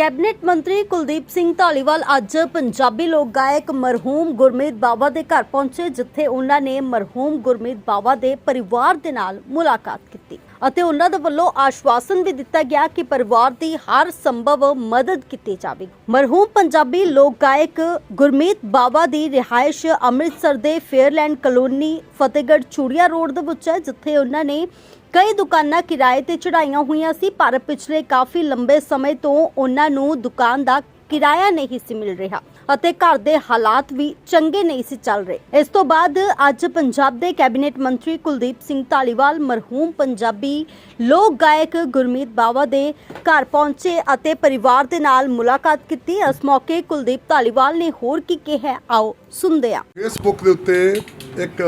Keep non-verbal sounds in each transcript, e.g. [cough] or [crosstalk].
Cabinet ਮੰਤਰੀ ਕੁਲਦੀਪ ਸਿੰਘ ਧਾਲੀਵਾਲ ਅੱਜ ਪੰਜਾਬੀ ਲੋਕ ਗਾਇਕ ਮਰਹੂਮ ਗੁਰਮੀਤ ਬਾਵਾ ਦੇ ਘਰ ਪਹੁੰਚੇ, ਜਿੱਥੇ ਉਹਨਾਂ ਨੇ ਮਰਹੂਮ ਗੁਰਮੀਤ ਬਾਵਾ ਦੇ ਪਰਿਵਾਰ ਦੇ ਨਾਲ ਮੁਲਾਕਾਤ ਕੀਤੀ ਅਤੇ ਉਹਨਾਂ ਦੇ ਵੱਲੋਂ ਆਸ਼ਵਾਸਨ ਵੀ ਦਿੱਤਾ ਗਿਆ ਕਿ ਪਰਿਵਾਰ ਦੀ ਹਰ ਸੰਭਵ ਮਦਦ ਕੀਤੀ ਜਾਵੇਗੀ। ਮਰਹੂਮ ਪੰਜਾਬੀ ਲੋਕ ਗਾਇਕ ਗੁਰਮੀਤ ਬਾਵਾ ਦੀ ਰਿਹਾਇਸ਼ ਅੰਮ੍ਰਿਤਸਰ ਦੇ Fairland colony Fatehgarh Churian road ਦੇ ਵਿੱਚ ਹੈ, ਜਿੱਥੇ ਉਹਨਾਂ ਨੇ ਕਈ ਦੁਕਾਨਾਂ ਕਿਰਾਏ ਤੇ ਚੜਾਈਆਂ ਹੋਈਆਂ ਸੀ, ਪਰ ਪਿਛਲੇ ਕਾਫੀ ਲੰਬੇ ਸਮੇਂ ਤੋਂ ਉਹਨਾਂ ਨੂੰ ਦੁਕਾਨ ਦਾ ਕਿਰਾਇਆ ਨਹੀਂ ਸੀ ਮਿਲ ਰਿਹਾ ਅਤੇ ਘਰ ਦੇ ਹਾਲਾਤ ਵੀ ਚੰਗੇ ਨਹੀਂ ਸੀ ਚੱਲ ਰਹੇ। ਇਸ ਤੋਂ ਬਾਅਦ ਅੱਜ ਪੰਜਾਬ ਦੇ ਕੈਬਨਿਟ ਮੰਤਰੀ ਕੁਲਦੀਪ ਸਿੰਘ ਧਾਲੀਵਾਲ, ਮਰਹੂਮ ਪੰਜਾਬੀ ਲੋਕ ਗਾਇਕ ਗੁਰਮੀਤ ਬਾਵਾ ਦੇ ਘਰ ਪਹੁੰਚੇ ਅਤੇ ਪਰਿਵਾਰ ਦੇ ਨਾਲ ਮੁਲਾਕਾਤ ਕੀਤੀ। ਇਸ ਮੌਕੇ ਕੁਲਦੀਪ ਧਾਲੀਵਾਲ ਨੇ ਹੋਰ ਕੀ ਕਿਹਾ, ਆਓ ਸੁਣਦੇ ਹਾਂ। ਫੇਸਬੁੱਕ ਦੇ ਉੱਤੇ ਇੱਕ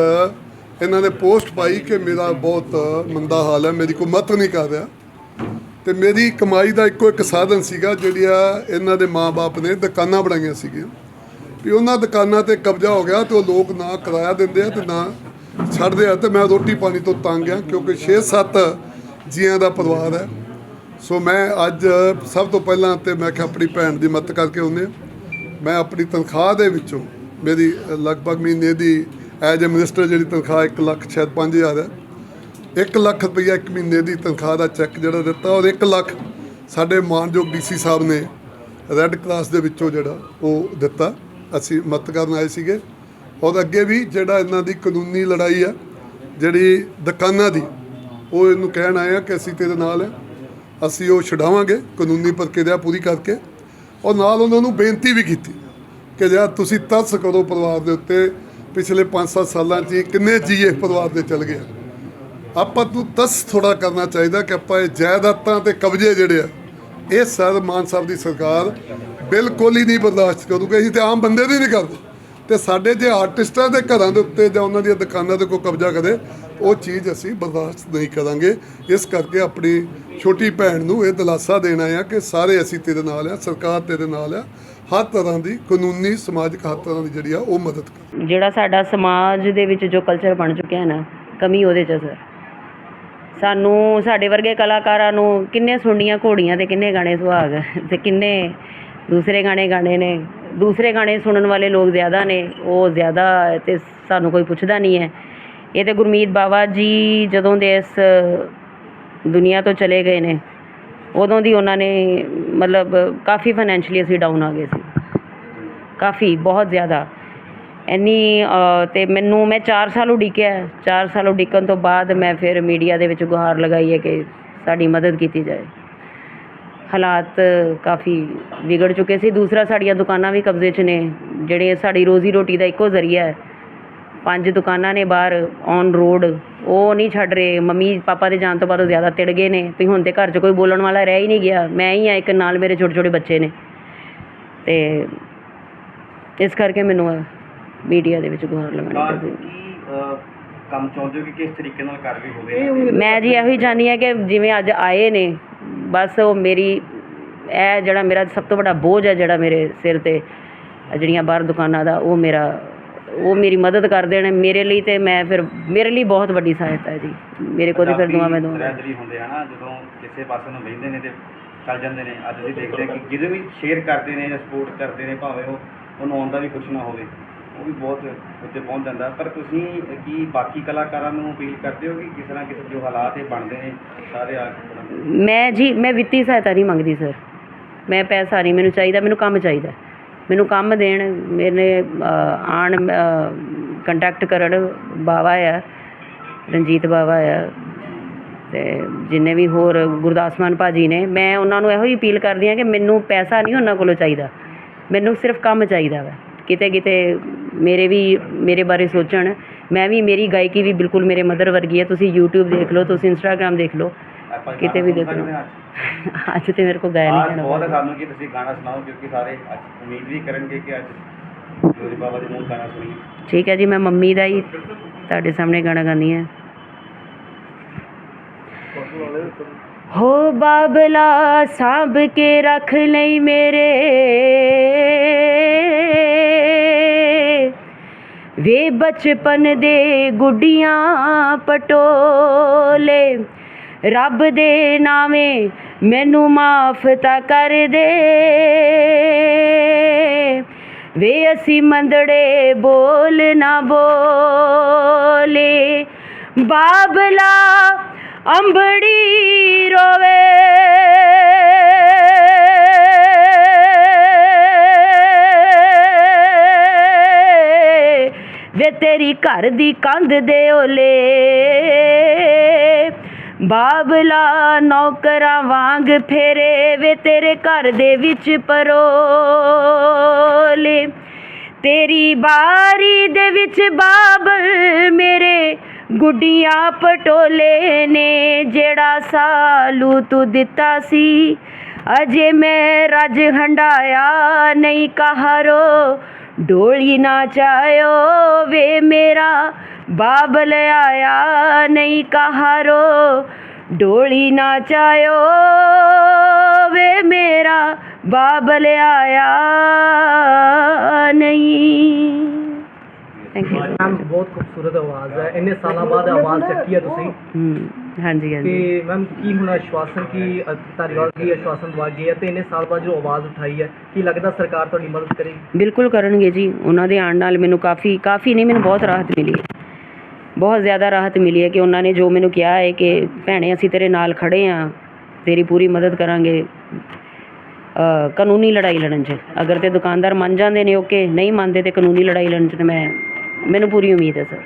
ਇਹਨਾਂ ਨੇ ਪੋਸਟ ਪਾਈ ਕਿ ਮੇਰਾ ਬਹੁਤ ਮੰਦਾ ਹਾਲ ਹੈ, ਮੇਰੀ ਕੋਈ ਮਤ ਨਹੀਂ ਕਰ ਰਿਹਾ। ਤੇ ਮੇਰੀ ਕਮਾਈ ਦਾ ਇੱਕੋ ਇੱਕ ਸਾਧਨ ਸੀਗਾ ਜਿਹੜੀ ਆ ਇਹਨਾਂ ਦੇ ਮਾਪੇ ਨੇ ਦੁਕਾਨਾਂ ਬਣਾਈਆਂ ਸੀਗੀਆਂ। ਵੀ ਉਹਨਾਂ ਦੁਕਾਨਾਂ ਤੇ ਕਬਜ਼ਾ ਹੋ ਗਿਆ ਤੇ ਉਹ ਲੋਕ ਨਾ ਕਿਰਾਇਆ ਦਿੰਦੇ ਆ ਤੇ ਨਾ ਛੱਡਦੇ ਆ ਤੇ ਮੈਂ ਰੋਟੀ ਪਾਣੀ ਤੋਂ ਤੰਗ ਆ, ਕਿਉਂਕਿ 6-7 ਜੀਆਂ ਦਾ ਪਰਿਵਾਰ ਹੈ। ਸੋ ਮੈਂ ਅੱਜ ਸਭ ਤੋਂ ਪਹਿਲਾਂ ਤੇ ਮੈਂ ਕਿਹਾ ਆਪਣੀ ਭੈਣ ਦੀ ਮਦਦ ਕਰਕੇ ਆਉਂਦੇ ਹਾਂ ਮੈਂ ਆਪਣੀ ਤਨਖਾਹ ਦੇ ਵਿੱਚੋਂ ਮੇਰੀ ਲਗਭਗ ਮਹੀਨੇ ਦੀ ਐਜ ਅ ਮਿਨਿਸਟਰ ਜਿਹੜੀ ਤਨਖਾਹ 1 ਲੱਖ, ਸ਼ਾਇਦ 5000 ਹੈ। 1 ਲੱਖ ਰੁਪਈਆ ਇੱਕ ਮਹੀਨੇ ਦੀ ਤਨਖਾਹ ਦਾ ਚੈੱਕ ਜਿਹੜਾ ਦਿੱਤਾ ਔਰ 1 ਲੱਖ ਸਾਡੇ ਮਾਨਯੋਗ ਡੀਸੀ ਸਾਹਿਬ ਨੇ ਰੈੱਡ ਕਰਾਸ ਦੇ ਵਿੱਚੋਂ ਜਿਹੜਾ ਉਹ ਦਿੱਤਾ। ਅਸੀਂ ਮਦਦ ਕਰਨ ਆਏ ਸੀਗੇ। ਔਰ ਅੱਗੇ ਵੀ ਜਿਹੜਾ ਇਹਨਾਂ ਦੀ ਕਾਨੂੰਨੀ ਲੜਾਈ ਆ ਜਿਹੜੀ ਦੁਕਾਨਾਂ ਦੀ, ਉਹ ਇਹਨੂੰ ਕਹਿਣ ਆਏ ਆ ਕਿ ਅਸੀਂ ਤੇਰੇ ਨਾਲ ਆ। ਅਸੀਂ ਉਹ ਛਡਾਵਾਂਗੇ ਕਾਨੂੰਨੀ ਪ੍ਰਕਿਰਿਆ ਪੂਰੀ ਕਰਕੇ। ਔਰ ਨਾਲ ਉਹਨਾਂ ਨੂੰ ਬੇਨਤੀ ਵੀ ਕੀਤੀ ਕਿ ਜਾਂ ਤੁਸੀਂ ਤਰਸ ਕਰੋ ਪਰਿਵਾਰ ਦੇ ਉੱਤੇ ਪਿਛਲੇ 5-7 ਸਾਲਾਂ 'ਚ ਹੀ ਕਿੰਨੇ ਜੀਏ ਪਰਿਵਾਰ ਦੇ ਚਲ ਗਏ ਆਪਾਂ ਨੂੰ ਤਸ ਥੋੜਾ ਕਰਨਾ ਚਾਹੀਦਾ ਕਿ ਆਪਾਂ ਇਹ ਜਾਇਦਾਦਾਂ ਤੇ ਕਬਜ਼ੇ ਜਿਹੜੇ ਆ, ਇਹ ਸਰ ਮਾਨ ਸਾਹਿਬ ਦੀ ਸਰਕਾਰ ਬਿਲਕੁਲ ਹੀ ਨਹੀਂ ਬਰਦਾਸ਼ਤ ਕਰੂਗੀ। ਅਸੀਂ ਤੇ ਆਮ ਬੰਦੇ ਦੀ ਨਹੀਂ ਕਰਦੇ। ਤੇ ਸਾਡੇ ਜੇ ਆਰਟਿਸਟਾਂ ਦੇ ਘਰਾਂ ਦੇ ਉੱਤੇ ਜਾਂ ਉਹਨਾਂ ਦੀਆਂ ਦੁਕਾਨਾਂ ਤੇ ਕੋਈ ਕਬਜ਼ਾ ਕਰੇ, ਉਹ ਚੀਜ਼ ਅਸੀਂ ਬਰਦਾਸ਼ਤ ਨਹੀਂ ਕਰਾਂਗੇ। ਇਸ ਕਰਕੇ ਆਪਣੀ ਛੋਟੀ ਭੈਣ ਨੂੰ ਇਹ ਦਿਲਾਸਾ ਦੇਣਾ ਆ ਕਿ ਸਾਰੇ ਅਸੀਂ ਤੇਰੇ ਨਾਲ ਆ, ਸਰਕਾਰ ਤੇਰੇ ਨਾਲ ਆ। ਹਰ ਤਰ੍ਹਾਂ ਦੀ ਕਾਨੂੰਨੀ ਸਮਾਜਿਕ ਹਰ ਤਰ੍ਹਾਂ ਦੀ ਜਿਹੜੀ ਆ ਉਹ ਮਦਦ ਕਰ ਜਿਹੜਾ ਸਾਡਾ ਸਮਾਜ ਦੇ ਵਿੱਚ ਜੋ ਕਲਚਰ ਬਣ ਚੁੱਕਿਆ ਹੈ ਨਾ, ਕਮੀ ਉਹਦੇ 'ਚ ਸਰ। ਸਾਨੂੰ ਸਾਡੇ ਵਰਗੇ ਕਲਾਕਾਰਾਂ ਨੂੰ ਕਿੰਨੇ ਸੁਣਨੀਆਂ ਘੋੜੀਆਂ ਤੇ ਕਿੰਨੇ ਗਾਣੇ ਸੁਹਾਗ ਤੇ ਕਿੰਨੇ ਦੂਸਰੇ ਗਾਣੇ ਗਾਣੇ ਨੇ। ਦੂਸਰੇ ਗਾਣੇ ਸੁਣਨ ਵਾਲੇ ਲੋਕ ਜ਼ਿਆਦਾ ਨੇ, ਉਹ ਜ਼ਿਆਦਾ ਤੇ ਸਾਨੂੰ ਕੋਈ ਪੁੱਛਦਾ ਨਹੀਂ ਹੈ। ਇਹ ਤੇ ਗੁਰਮੀਤ ਬਾਵਾ ਜੀ ਜਦੋਂ ਦੇ ਇਸ ਦੁਨੀਆ ਤੋਂ ਚਲੇ ਗਏ ਨੇ, ਉਦੋਂ ਦੀ ਉਹਨਾਂ ਨੇ ਮਤਲਬ ਕਾਫੀ ਫਾਈਨੈਂਸ਼ਲੀ ਅਸੀਂ ਡਾਊਨ ਆ ਗਏ ਸੀ। ਕਾਫੀ, ਬਹੁਤ ਜ਼ਿਆਦਾ। ਇੰਨੀ ਅਤੇ ਮੈਨੂੰ, ਮੈਂ ਚਾਰ ਸਾਲ ਉਡੀਕਿਆ ਚਾਰ ਸਾਲ ਉਡੀਕਣ ਤੋਂ ਬਾਅਦ ਮੈਂ ਫਿਰ ਮੀਡੀਆ ਦੇ ਵਿੱਚ ਗੁਹਾਰ ਲਗਾਈ ਹੈ ਕਿ ਸਾਡੀ ਮਦਦ ਕੀਤੀ ਜਾਏ। ਹਾਲਾਤ ਕਾਫੀ ਵਿਗੜ ਚੁੱਕੇ ਸੀ। ਦੂਸਰਾ, ਸਾਡੀਆਂ ਦੁਕਾਨਾਂ ਵੀ ਕਬਜ਼ੇ 'ਚ ਨੇ, ਜਿਹੜੇ ਸਾਡੀ ਰੋਜ਼ੀ ਰੋਟੀ ਦਾ ਇੱਕੋ ਜ਼ਰੀਆ ਹੈ। ਪੰਜ ਦੁਕਾਨਾਂ ਨੇ ਬਾਹਰ ਔਨ ਰੋਡ ਉਹ ਨਹੀਂ ਛੱਡ ਰਹੇ। ਮੰਮੀ, ਪਾਪਾ ਦੇ ਜਾਣ ਤੋਂ ਬਾਅਦ ਉਹ ਜ਼ਿਆਦਾ ਤਿੜ ਗਏ ਨੇ। ਵੀ ਹੁਣ ਤੇ ਘਰ 'ਚ ਕੋਈ ਬੋਲਣ ਵਾਲਾ ਰਹਿ ਹੀ ਨਹੀਂ ਗਿਆ। ਮੈਂ ਹੀ ਆ ਇੱਕ ਨਾਲ ਮੇਰੇ ਛੋਟੇ ਛੋਟੇ ਬੱਚੇ ਨੇ। ਅਤੇ ਇਸ ਕਰਕੇ ਮੈਨੂੰ ਮੀਡੀਆ ਦੇ ਵਿੱਚ ਗੁਹਾਰ ਲਗਾਉਣੀ ਪਈ ਕੀ ਅਹ, ਕੰਮ ਚਾਹੁੰਦੇ ਹੋ ਕਿ ਕਿਸ ਤਰੀਕੇ ਨਾਲ ਕਾਰਵਾਈ ਹੋਵੇ ਮੈਂ ਜੀ ਇਹੋ ਹੀ ਚਾਹੁੰਦੀ ਹਾਂ ਕਿ ਜਿਵੇਂ ਅੱਜ ਆਏ ਨੇ ਬਸ ਉਹ ਮੇਰੀ ਇਹ ਜਿਹੜਾ ਮੇਰਾ ਸਭ ਤੋਂ ਵੱਡਾ ਬੋਝ ਹੈ ਜਿਹੜਾ ਮੇਰੇ ਸਿਰ ਤੇ ਆਹ ਜਿਹੜੀਆਂ ਬਾਹਰ ਦੁਕਾਨਾਂ ਦਾ ਉਹ ਮੇਰਾ ਉਹ ਮੇਰੀ ਮਦਦ ਕਰ ਦੇਣ ਮੇਰੇ ਲਈ ਤੇ ਮੈਂ ਫਿਰ ਮੇਰੇ ਲਈ ਬਹੁਤ ਵੱਡੀ ਸਹਾਇਤਾ ਹੈ ਜੀ। ਮੇਰੇ ਕੋਲ ਤੇ ਫਿਰ ਦੁਆ ਮੈਂ ਹੁੰਦੇ ਆ ਨਾ ਜਦੋਂ ਕਿਸੇ ਪਾਸੇ ਨੂੰ ਵਹਿੰਦੇ ਨੇ ਤੇ ਚੱਲ ਜਾਂਦੇ ਨੇ। ਅੱਜ ਅਸੀਂ ਦੇਖਦੇ ਹਾਂ ਕਿ ਜਿਹਦੇ ਵੀ ਸ਼ੇਅਰ ਕਰਦੇ ਨੇ ਜਾਂ ਸਪੋਰਟ ਕਰਦੇ ਨੇ ਭਾਵੇਂ ਉਹ ਉਹਨੂੰ ਆਉਣ ਵੀ ਕੁਛ ਨਾ ਹੋਵੇ ਉਹ ਵੀ ਬਹੁਤ ਉੱਤੇ ਪਹੁੰਚ ਜਾਂਦਾ। ਪਰ ਤੁਸੀਂ ਕੀ ਬਾਕੀ ਕਲਾਕਾਰਾਂ ਨੂੰ ਅਪੀਲ ਕਰਦੇ ਹੋ ਕਿ ਕਿਸੇ ਨਾ ਕਿਸੇ ਜੋ ਹਾਲਾਤ ਇਹ ਬਣਦੇ ਨੇ ਸਾਰੇ ਆ ਕੇ ਥੋੜ੍ਹਾ ਮੈਂ ਜੀ ਮੈਂ ਵਿੱਤੀ ਸਹਾਇਤਾ ਨਹੀਂ ਮੰਗਦੀ ਸਰ। ਮੈਂ ਪੈਸਾ ਨਹੀਂ ਮੈਨੂੰ ਚਾਹੀਦਾ ਮੈਨੂੰ ਕੰਮ ਚਾਹੀਦਾ। ਮੈਨੂੰ ਕੰਮ ਦੇਣ ਮੇਰੇ ਅਹ, ਆਣ ਕੰਟੈਕਟ ਕਰਨ ਬਾਵਾ ਆ ਰਣਜੀਤ ਬਾਵਾ ਆ ਤੇ ਜਿੰਨੇ ਵੀ ਹੋਰ ਗੁਰਦਾਸ ਮਾਨ ਭਾਜੀ ਨੇ ਮੈਂ ਉਹਨਾਂ ਨੂੰ ਇਹੋ ਹੀ ਅਪੀਲ ਕਰਦੀ ਹਾਂ ਕਿ ਮੈਨੂੰ ਪੈਸਾ ਨਹੀਂ ਉਹਨਾਂ ਕੋਲੋਂ ਚਾਹੀਦਾ। ਮੈਨੂੰ ਸਿਰਫ ਕੰਮ ਚਾਹੀਦਾ ਵਾ। ਕਿਤੇ ਕਿਤੇ ਮੇਰੇ ਵੀ ਮੇਰੇ ਬਾਰੇ ਸੋਚਣ। ਮੈਂ ਵੀ ਮੇਰੀ ਗਾਇਕੀ ਵੀ ਬਿਲਕੁਲ ਮੇਰੇ ਮਦਰ ਵਰਗੀ ਹੈ ਤੁਸੀਂ YouTube ਦੇਖ ਲਓ ਤੁਸੀਂ Instagram ਦੇਖ ਲਓ। ਕਿਤੇ ਵੀ ਦੇਖ। ਲਓ [laughs] ਅੱਜ? ਤੇ ਮੇਰੇ ਕੋਲ ਗਾਇਆ ਨਹੀਂ ਜਾਣਾ। ਬਹੁਤ ਸਾਨੂੰ ਕਿ ਤੁਸੀਂ ਗਾਣਾ ਸੁਣਾਓ ਕਿਉਂਕਿ ਸਾਰੇ ਉਮੀਦ ਵੀ ਕਰਨਗੇ ਕਿ ਅੱਜ ਜੋਰੀ ਬਾਬਾ ਜੀ ਨੂੰ ਗਾਣਾ ਸੁਣੀਏ। ਠੀਕ ਹੈ ਜੀ ਮੈਂ ਮੰਮੀ ਦਾ ਹੀ ਤੁਹਾਡੇ ਸਾਹਮਣੇ ਗਾਣਾ ਗਾਉਂਦੀ ਹਾਂ। ਹੋ ਬਾਬਲਾ ਸਾਂਭ ਕੇ ਰੱਖ ਲਈ ਮੇਰੇ। ਵੇ ਬਚਪਨ ਦੇ ਗੁੱਡੀਆਂ ਪਟੋਲੇ। ਰੱਬ ਦੇ ਨਾਵੇਂ ਮੈਨੂੰ ਮਾਫ ਤਾਂ ਕਰ ਦੇ। ਵੇ ਅਸੀਂ ਮੰਦੜੇ ਬੋਲ ਨਾ ਬੋਲੇ। ਬਾਬਲਾ ਅੰਬੜੀ ਰੋਵੇ। ਵੇ ਤੇਰੀ ਘਰ ਦੀ ਕੰਧ ਦੇ ਓਲੇ। ਬਾਬਲਾ ਨੌਕਰਾਂ ਵਾਂਗ ਫੇਰੇ ਵੇ ਤੇਰੇ ਘਰ ਦੇ ਵਿੱਚ ਪਰੋਲੇ। ਤੇਰੀ ਬਾਰੀ ਦੇ ਵਿੱਚ ਬਾਬਲ ਮੇਰੇ ਗੁੱਡੀਆਂ ਪਟੋਲੇ ਨੇ, ਜਿਹੜਾ ਸਾਲੂ ਤੂੰ ਦਿੱਤਾ ਸੀ। ਅਜੇ ਮੈਂ ਰੱਜ ਹੰਡਾਇਆ ਨਹੀਂ ਕਹਾਰੋ। ਚਾਇਓ ਵੇ ਮੇਰਾ ਬਾਬਲ ਆਇਆ ਨਹੀਂ ਕਹਾਰੋ। ਡੋਲੀ ਨਾ ਚਾਇਓ ਵੇ ਮੇਰਾ ਬਾਬਲ ਆਇਆ ਨਹੀਂ। ਥੈਂਕ ਯੂ ਮੈਮ ਬਹੁਤ ਖੂਬਸੂਰਤ ਆਵਾਜ਼ ਹੈ। ਇੰਨੇ ਸਾਲਾਂ ਬਾਅਦ ਆਵਾਜ਼ ਚੱਕੀ ਹੈ ਤੁਸੀਂ। ਹੂੰ ਹਾਂਜੀ ਹਾਂਜੀ। ਤੇ ਮੈਮ ਕੀ ਹੁਣ ਆਸ਼ਵਾਸਨ ਕੀ ਅ, ਧਾਰੀਵਾਲ ਕੀ ਆਸ਼ਵਾਸਨ ਦਵਾ ਗਏ ਹੈ ਤੇ ਇੰਨੇ ਸਾਲ ਬਾਅਦ ਜੋ ਆਵਾਜ਼ ਉਠਾਈ ਹੈ ਕੀ ਲੱਗਦਾ ਸਰਕਾਰ ਤੁਹਾਡੀ ਮਦਦ ਕਰੇਗੀ? ਬਿਲਕੁਲ ਕਰਨਗੇ ਜੀ ਉਹਨਾਂ ਦੇ ਆਉਣ ਨਾਲ ਮੈਨੂੰ ਕਾਫੀ ਕਾਫੀ ਨਹੀਂ ਮੈਨੂੰ ਬਹੁਤ ਰਾਹਤ ਮਿਲੀ ਹੈ। ਬਹੁਤ ਜ਼ਿਆਦਾ ਰਾਹਤ ਮਿਲੀ ਹੈ ਕਿ ਉਹਨਾਂ ਨੇ ਜੋ ਮੈਨੂੰ ਕਿਹਾ ਹੈ ਕਿ ਭੈਣੇ ਅਸੀਂ ਤੇਰੇ ਨਾਲ ਖੜੇ ਆ ਤੇਰੀ ਪੂਰੀ ਮਦਦ ਕਰਾਂਗੇ। ਅ, ਕਾਨੂੰਨੀ ਲੜਾਈ ਲੜਨ 'ਚ। ਅਗਰ ਤੇ ਦੁਕਾਨਦਾਰ ਮੰਨ ਜਾਂਦੇ ਨੇ ਓਕੇ ਨਹੀਂ ਮੰਨਦੇ ਤੇ ਕਾਨੂੰਨੀ ਲੜਾਈ ਲੜਨ 'ਚ ਤੇ ਮੈਂ ਮੈਨੂੰ ਪੂਰੀ ਉਮੀਦ ਹੈ ਸਰ।